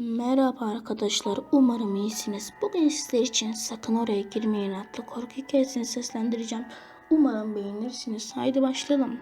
Merhaba arkadaşlar, umarım iyisiniz. Bugün sizler için sakın oraya girmeyin adlı korku hikayesini seslendireceğim. Umarım beğenirsiniz. Haydi başlayalım.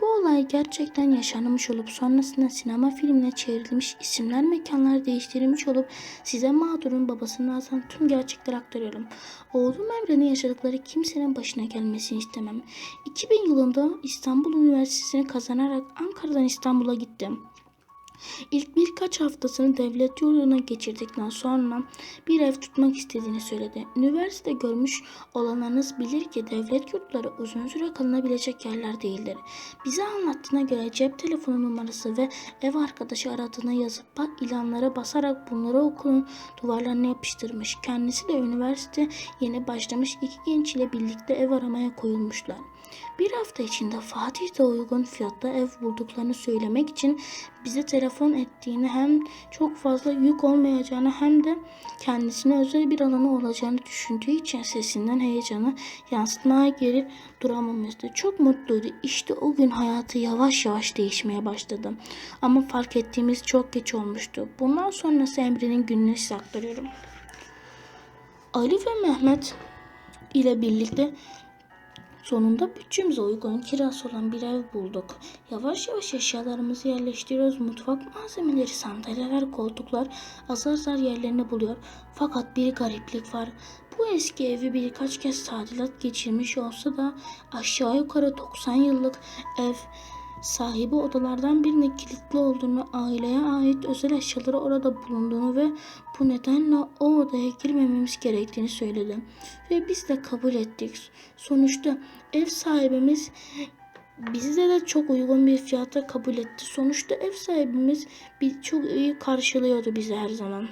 Bu olay gerçekten yaşanmış olup sonrasında sinema filmine çevrilmiş, isimler mekanlar değiştirilmiş olup size mağdurun babasının ağzından tüm gerçekleri aktarıyorum. Oğlum Emre'nin yaşadıkları kimsenin başına gelmesini istemem. 2000 yılında İstanbul Üniversitesi'ni kazanarak Ankara'dan İstanbul'a gittim. İlk birkaç haftasını devlet yurduna geçirdikten sonra bir ev tutmak istediğini söyledi. Üniversite görmüş olanlarınız bilir ki devlet yurtları uzun süre kalınabilecek yerler değildir. Bize anlattığına göre cep telefonu numarası ve ev arkadaşı aradığına yazıp ilanlara basarak bunları okulun duvarlarına yapıştırmış. Kendisi de üniversite yeni başlamış iki genç ile birlikte ev aramaya koyulmuşlar. Bir hafta içinde Fatih de uygun fiyatta ev bulduklarını söylemek için bize telefon ettiğini hem çok fazla yük olmayacağını hem de kendisine özel bir alanı olacağını düşündüğü için sesinden heyecanı yansıtmaya geri duramamıştı. Çok mutluydu. İşte o gün hayatı yavaş yavaş değişmeye başladı. Ama fark ettiğimiz çok geç olmuştu. Bundan sonrası Emre'nin gününü size aktarıyorum. Ali ve Mehmet ile birlikte Sonunda bütçemize uygun kirası olan bir ev bulduk. Yavaş yavaş eşyalarımızı yerleştiriyoruz. Mutfak malzemeleri, sandalyeler, koltuklar azar azar yerlerini buluyor. Fakat bir gariplik var. Bu eski evi birkaç kez tadilat geçirmiş olsa da aşağı yukarı 90 yıllık ev sahibi odalardan birine kilitli olduğunu, aileye ait özel eşyaları orada bulunduğunu ve bu nedenle o odaya girmememiz gerektiğini söyledi. Ve biz de kabul ettik. Sonuçta ev sahibimiz bizi de, de çok uygun bir fiyata kabul etti. Sonuçta ev sahibimiz bir çok iyi karşılıyordu bizi her zaman.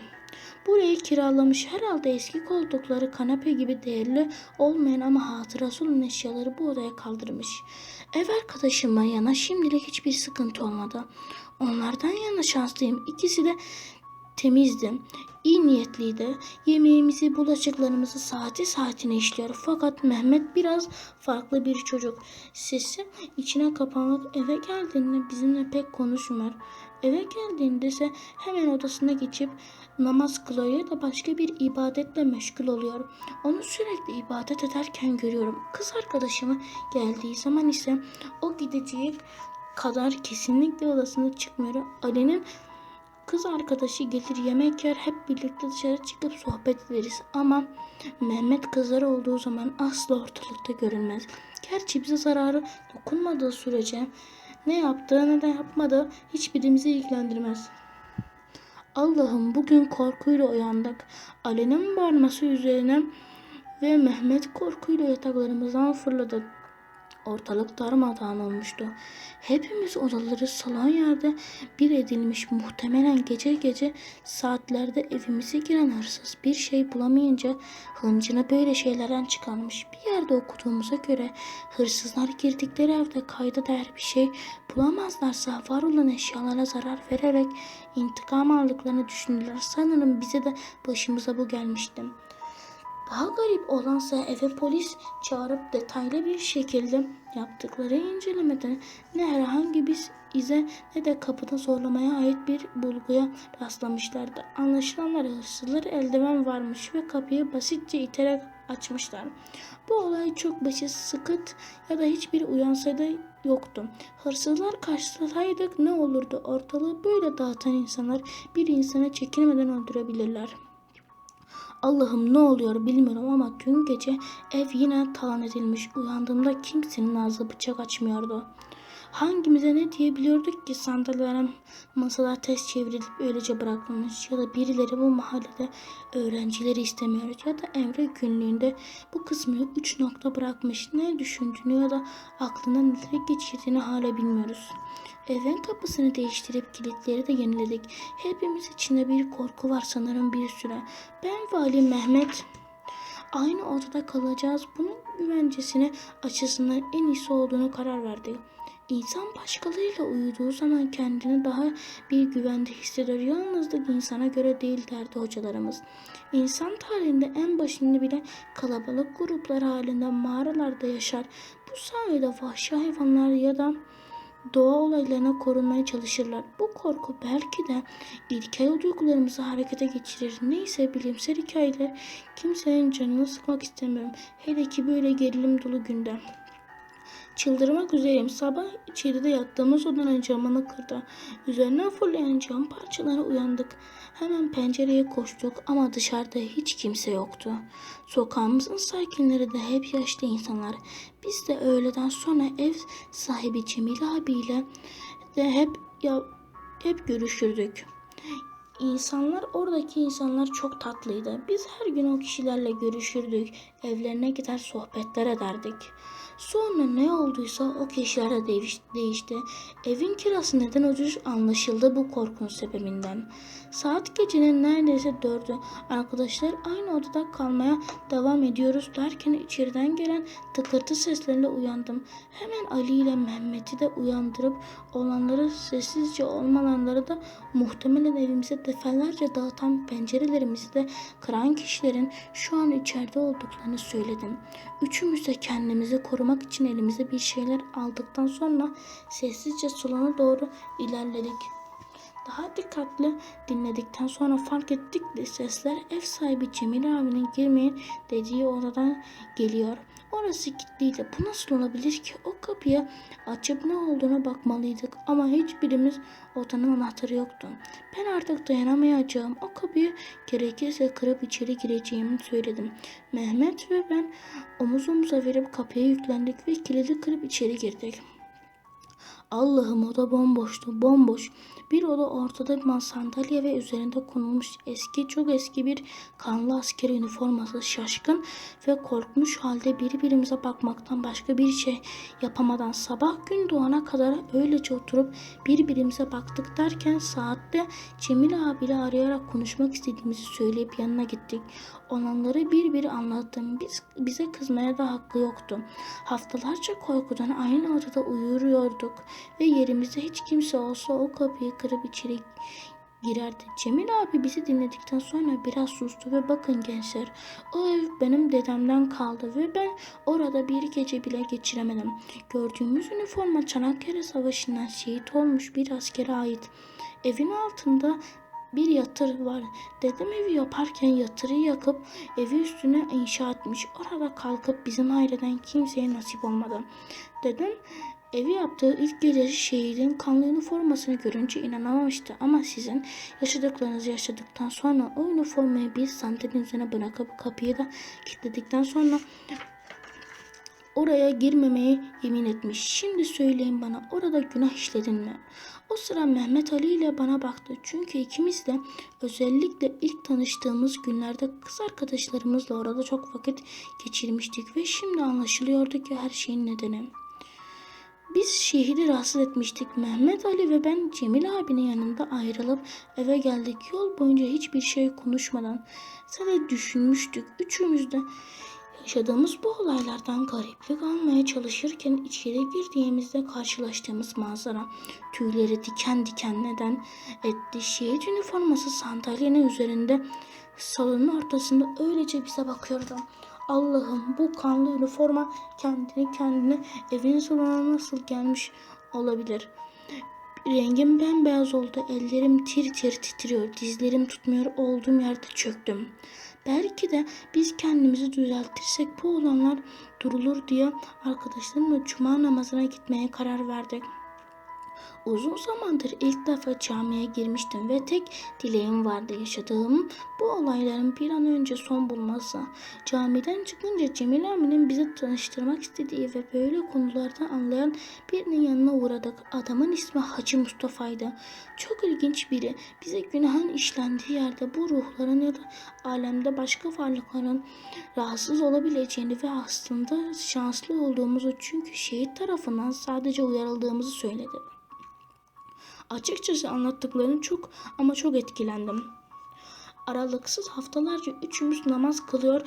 Burayı kiralamış herhalde eski koltukları kanepe gibi değerli olmayan ama hatırası olan eşyaları bu odaya kaldırmış. Ev arkadaşıma yana şimdilik hiçbir sıkıntı olmadı. Onlardan yana şanslıyım. İkisi de temizdi. iyi niyetliydi. Yemeğimizi, bulaşıklarımızı saati saatine işliyor. Fakat Mehmet biraz farklı bir çocuk. Sesi içine kapanıp eve geldiğinde bizimle pek konuşmuyor. Eve geldiğinde ise hemen odasına geçip namaz kılıyor da başka bir ibadetle meşgul oluyor. Onu sürekli ibadet ederken görüyorum. Kız arkadaşımı geldiği zaman ise o gideceği kadar kesinlikle odasına çıkmıyor. Ali'nin Kız arkadaşı gelir yemek yer hep birlikte dışarı çıkıp sohbet ederiz ama Mehmet kızlar olduğu zaman asla ortalıkta görünmez. Gerçi bize zararı dokunmadığı sürece ne yaptığı ne de yapmadığı hiçbirimizi ilgilendirmez. Allah'ım bugün korkuyla uyandık. Ali'nin bağırması üzerine ve Mehmet korkuyla yataklarımızdan fırladı. Ortalık darmadağın olmuştu. Hepimiz odaları salon yerde bir edilmiş muhtemelen gece gece saatlerde evimize giren hırsız bir şey bulamayınca hıncını böyle şeylerden çıkarmış. Bir yerde okuduğumuza göre hırsızlar girdikleri evde kayda değer bir şey bulamazlarsa var olan eşyalara zarar vererek intikam aldıklarını düşündüler. Sanırım bize de başımıza bu gelmişti. Daha garip olansa eve polis çağırıp detaylı bir şekilde yaptıkları incelemede ne herhangi bir ize ne de kapıda zorlamaya ait bir bulguya rastlamışlardı. Anlaşılanlar hırsızlar eldiven varmış ve kapıyı basitçe iterek açmışlar. Bu olay çok başı sıkıt ya da hiçbir uyansaydı yoktu. Hırsızlar karşılasaydık ne olurdu? Ortalığı böyle dağıtan insanlar bir insanı çekinmeden öldürebilirler. Allah'ım ne oluyor bilmiyorum ama dün gece ev yine talan edilmiş. Uyandığımda kimsenin ağzı bıçak açmıyordu. Hangimize ne diyebiliyorduk ki sandalyelere masalar ters çevrilip öylece bırakılmış ya da birileri bu mahallede öğrencileri istemiyor ya da Emre günlüğünde bu kısmı üç nokta bırakmış. Ne düşündüğünü ya da aklına neleri geçirdiğini hala bilmiyoruz. Evin kapısını değiştirip kilitleri de yeniledik. Hepimiz içinde bir korku var sanırım bir süre. Ben ve Ali Mehmet aynı odada kalacağız. Bunun güvencesine açısından en iyisi olduğunu karar verdik. İnsan başkalarıyla uyuduğu zaman kendini daha bir güvende hisseder. Yalnızlık insana göre değil derdi hocalarımız. İnsan tarihinde en başında bile kalabalık gruplar halinde mağaralarda yaşar. Bu sayede vahşi hayvanlar ya da doğa olaylarına korunmaya çalışırlar. Bu korku belki de ilkel duygularımızı harekete geçirir. Neyse bilimsel hikayeler kimsenin canını sıkmak istemiyorum. Hele ki böyle gerilim dolu günde. Çıldırmak üzereyim. Sabah içeride yattığımız odanın camını kırdı. Üzerine fırlayan cam parçaları uyandık. Hemen pencereye koştuk ama dışarıda hiç kimse yoktu. Sokağımızın sakinleri de hep yaşlı insanlar. Biz de öğleden sonra ev sahibi Cemil abiyle de hep ya, hep görüşürdük. İnsanlar, oradaki insanlar çok tatlıydı. Biz her gün o kişilerle görüşürdük. Evlerine gider sohbetler ederdik. Sonra ne olduysa o kişiler de değiş- değişti. Evin kirası neden ucuz anlaşıldı bu korkunç sebebinden. Saat gecenin neredeyse dördü. Arkadaşlar aynı odada kalmaya devam ediyoruz derken içeriden gelen tıkırtı seslerle uyandım. Hemen Ali ile Mehmet'i de uyandırıp olanları sessizce olmayanları da muhtemelen evimize defalarca dağıtan pencerelerimizi de kıran kişilerin şu an içeride olduklarını söyledim. Üçümüz de kendimizi korumak için elimize bir şeyler aldıktan sonra sessizce salona doğru ilerledik. Daha dikkatli dinledikten sonra fark ettik ki sesler ev sahibi Cemil abinin girmeyin dediği odadan geliyor. Orası kilitliydi. Bu nasıl olabilir ki? O kapıya açıp ne olduğuna bakmalıydık ama hiçbirimiz odanın anahtarı yoktu. Ben artık dayanamayacağım. O kapıyı gerekirse kırıp içeri gireceğimi söyledim. Mehmet ve ben omuz omuza verip kapıya yüklendik ve kilidi kırıp içeri girdik. Allah'ım oda bomboştu, bomboş. Bir oda ortada bir sandalye ve üzerinde konulmuş eski, çok eski bir kanlı asker üniforması şaşkın ve korkmuş halde birbirimize bakmaktan başka bir şey yapamadan sabah gün doğana kadar öylece oturup birbirimize baktık derken saatte Cemil abiyle arayarak konuşmak istediğimizi söyleyip yanına gittik. Olanları bir bir anlattım. Biz, bize kızmaya da hakkı yoktu. Haftalarca korkudan aynı odada uyuyorduk ve yerimizde hiç kimse olsa o kapıyı kırıp içeri girerdi. Cemil abi bizi dinledikten sonra biraz sustu ve bakın gençler o ev benim dedemden kaldı ve ben orada bir gece bile geçiremedim. Gördüğümüz üniforma Çanakkale Savaşı'ndan şehit olmuş bir askere ait. Evin altında bir yatır var. Dedem evi yaparken yatırı yakıp evi üstüne inşa etmiş. Orada kalkıp bizim aileden kimseye nasip olmadı. Dedem Evi yaptığı ilk gecesi şehidin kanlı üniformasını görünce inanamamıştı ama sizin yaşadıklarınızı yaşadıktan sonra o üniformayı bir sandalyonun üzerine bırakıp kapıyı da kilitledikten sonra oraya girmemeye yemin etmiş. Şimdi söyleyin bana orada günah işledin mi? O sıra Mehmet Ali ile bana baktı. Çünkü ikimiz de özellikle ilk tanıştığımız günlerde kız arkadaşlarımızla orada çok vakit geçirmiştik ve şimdi anlaşılıyordu ki her şeyin nedeni. Biz şehidi rahatsız etmiştik. Mehmet Ali ve ben Cemil abinin yanında ayrılıp eve geldik. Yol boyunca hiçbir şey konuşmadan sadece düşünmüştük. Üçümüz de yaşadığımız bu olaylardan gariplik almaya çalışırken içeri girdiğimizde karşılaştığımız manzara tüyleri diken diken neden etti. Şehit üniforması sandalyenin üzerinde salonun ortasında öylece bize bakıyordu. Allah'ım bu kanlı üniforma kendini kendine evin salonuna nasıl gelmiş olabilir? Rengim bembeyaz oldu. Ellerim tir tir titriyor. Dizlerim tutmuyor. Olduğum yerde çöktüm. Belki de biz kendimizi düzeltirsek bu olanlar durulur diye arkadaşlarımla cuma namazına gitmeye karar verdik. Uzun zamandır ilk defa camiye girmiştim ve tek dileğim vardı yaşadığım bu olayların bir an önce son bulması. Camiden çıkınca Cemil abinin bizi tanıştırmak istediği ve böyle konulardan anlayan birinin yanına uğradık. Adamın ismi Hacı Mustafa'ydı. Çok ilginç biri. Bize günahın işlendiği yerde bu ruhların ya da alemde başka varlıkların rahatsız olabileceğini ve aslında şanslı olduğumuzu çünkü şehit tarafından sadece uyarıldığımızı söyledi. Açıkçası anlattıklarını çok ama çok etkilendim. Aralıksız haftalarca üçümüz namaz kılıyor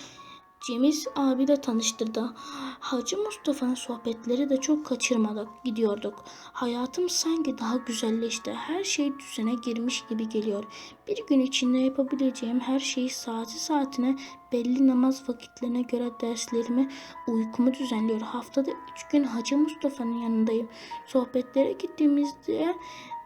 Cemiz abi de tanıştırdı. Hacı Mustafa'nın sohbetleri de çok kaçırmadık gidiyorduk. Hayatım sanki daha güzelleşti. Her şey düzene girmiş gibi geliyor. Bir gün içinde yapabileceğim her şeyi saati saatine belli namaz vakitlerine göre derslerimi, uykumu düzenliyor. Haftada üç gün Hacı Mustafa'nın yanındayım. Sohbetlere gittiğimizde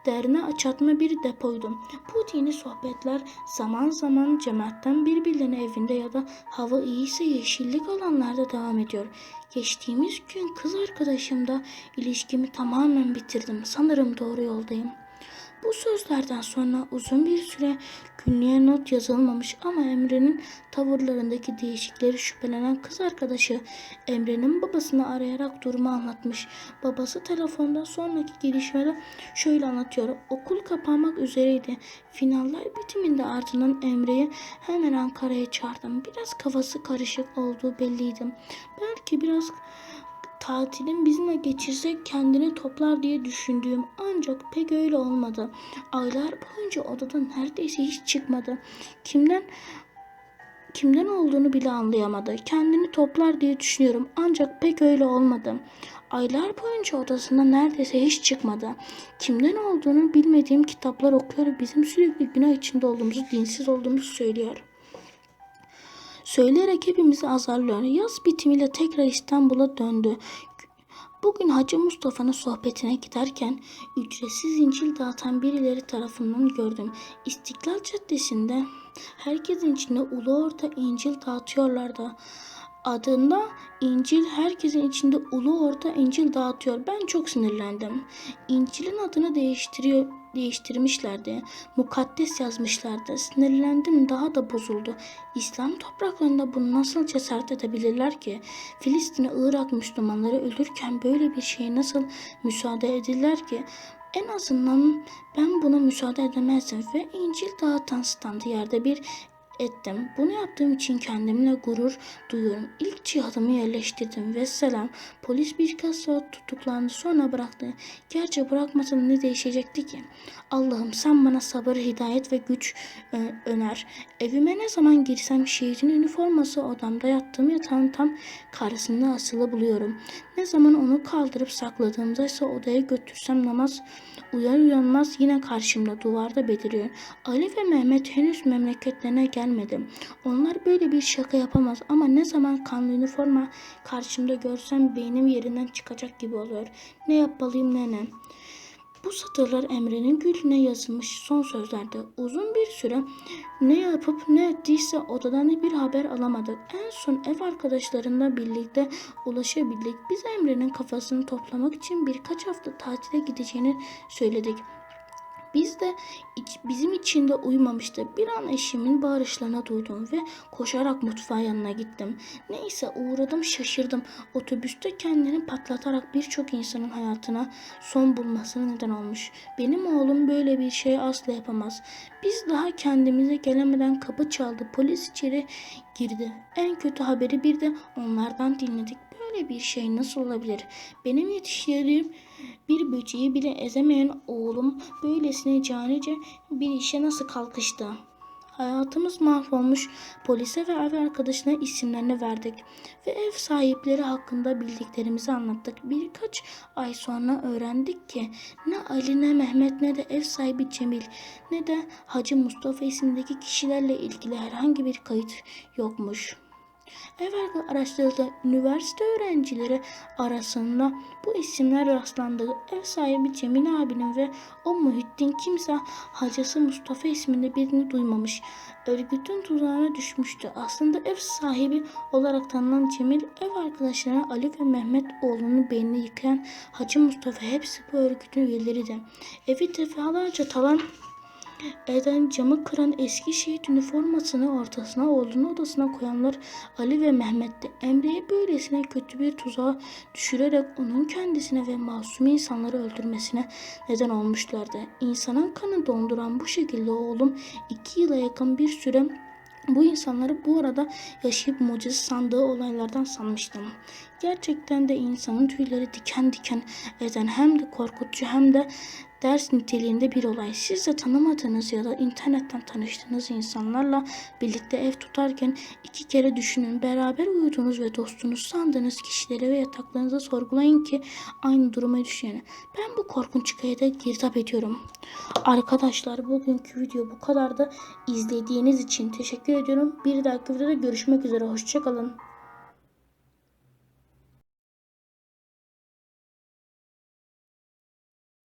derine açatma bir depoydum. Bu dini sohbetler zaman zaman cemaatten birbirlerine evinde ya da hava iyiyse yeşillik alanlarda devam ediyor. Geçtiğimiz gün kız arkadaşımla ilişkimi tamamen bitirdim. Sanırım doğru yoldayım. Bu sözlerden sonra uzun bir süre günlüğe not yazılmamış ama Emre'nin tavırlarındaki değişikleri şüphelenen kız arkadaşı Emre'nin babasını arayarak durumu anlatmış. Babası telefonda sonraki gelişmeleri şöyle anlatıyor. Okul kapanmak üzereydi. Finaller bitiminde ardından Emre'yi hemen Ankara'ya çağırdım. Biraz kafası karışık olduğu belliydi. Belki biraz tatilin bizimle geçirsek kendini toplar diye düşündüğüm ancak pek öyle olmadı. Aylar boyunca odadan neredeyse hiç çıkmadı. Kimden kimden olduğunu bile anlayamadı. Kendini toplar diye düşünüyorum ancak pek öyle olmadı. Aylar boyunca odasında neredeyse hiç çıkmadı. Kimden olduğunu bilmediğim kitaplar okuyor. Bizim sürekli günah içinde olduğumuzu, dinsiz olduğumuzu söylüyor. Söyleyerek hepimizi azarlıyor. Yaz bitimiyle tekrar İstanbul'a döndü. Bugün Hacı Mustafa'nın sohbetine giderken ücretsiz İncil dağıtan birileri tarafından gördüm. İstiklal Caddesi'nde herkesin içinde ulu orta İncil dağıtıyorlardı. Adında İncil herkesin içinde ulu orta İncil dağıtıyor. Ben çok sinirlendim. İncil'in adını değiştiriyor değiştirmişlerdi. Mukaddes yazmışlardı. Sinirlendim daha da bozuldu. İslam topraklarında bunu nasıl cesaret edebilirler ki? Filistin'e Irak Müslümanları ölürken böyle bir şeye nasıl müsaade ederler ki? En azından ben buna müsaade edemezdim ve İncil dağıtan standı yerde bir ettim. Bunu yaptığım için kendimle gurur duyuyorum. İlk cihazımı yerleştirdim ve selam. Polis birkaç saat tutuklandı sonra bıraktı. Gerçi bırakmasa ne değişecekti ki? Allah'ım sen bana sabır, hidayet ve güç ö- öner. Evime ne zaman girsem şehrin üniforması odamda yattığım yatağın tam karşısında asılı buluyorum. Ne zaman onu kaldırıp sakladığımda ise odaya götürsem namaz uyar uyanmaz yine karşımda duvarda beliriyor. Ali ve Mehmet henüz memleketlerine gelmedi. Onlar böyle bir şaka yapamaz ama ne zaman kanlı üniforma karşımda görsem beynim yerinden çıkacak gibi oluyor. Ne yapmalıyım ne ne. Bu satırlar Emre'nin gülüne yazılmış son sözlerdi. Uzun bir süre ne yapıp ne ettiyse odadan bir haber alamadık. En son ev arkadaşlarıyla birlikte ulaşabildik. Biz Emre'nin kafasını toplamak için birkaç hafta tatile gideceğini söyledik. Biz de bizim için de uymamıştı. Bir an eşimin bağırışlarını duydum ve koşarak mutfağın yanına gittim. Neyse uğradım şaşırdım. Otobüste kendini patlatarak birçok insanın hayatına son bulmasına neden olmuş. Benim oğlum böyle bir şey asla yapamaz. Biz daha kendimize gelemeden kapı çaldı. Polis içeri girdi. En kötü haberi bir de onlardan dinledik. Böyle bir şey nasıl olabilir? Benim yetiştirdiğim bir böceği bile ezemeyen oğlum böylesine canice bir işe nasıl kalkıştı? Hayatımız mahvolmuş. Polise ve ev arkadaşına isimlerini verdik ve ev sahipleri hakkında bildiklerimizi anlattık. Birkaç ay sonra öğrendik ki ne Ali ne Mehmet ne de ev sahibi Cemil ne de Hacı Mustafa isimdeki kişilerle ilgili herhangi bir kayıt yokmuş. Evvel araştırdığı üniversite öğrencileri arasında bu isimler rastlandı. Ev sahibi Cemil abinin ve o Muhittin kimse hacısı Mustafa isminde birini duymamış. Örgütün tuzağına düşmüştü. Aslında ev sahibi olarak tanınan Cemil ev arkadaşlarına Ali ve Mehmet oğlunun beynini yıkayan Hacı Mustafa hepsi bu örgütün üyeleriydi. Evi defalarca talan eden camı kıran eski şehit üniformasını ortasına oğlunun odasına koyanlar Ali ve Mehmet'ti. Emre'yi böylesine kötü bir tuzağa düşürerek onun kendisine ve masum insanları öldürmesine neden olmuşlardı. İnsanın kanı donduran bu şekilde oğlum iki yıla yakın bir süre bu insanları bu arada yaşayıp mucize sandığı olaylardan sanmıştım. Gerçekten de insanın tüyleri diken diken eden hem de korkutucu hem de ders niteliğinde bir olay. Siz de tanımadığınız ya da internetten tanıştığınız insanlarla birlikte ev tutarken iki kere düşünün. Beraber uyuduğunuz ve dostunuz sandığınız kişileri ve yataklarınızı sorgulayın ki aynı duruma düşün. Ben bu korkunç hikayede girdap ediyorum. Arkadaşlar bugünkü video bu kadar da izlediğiniz için teşekkür ediyorum. Bir dahaki videoda görüşmek üzere. Hoşçakalın.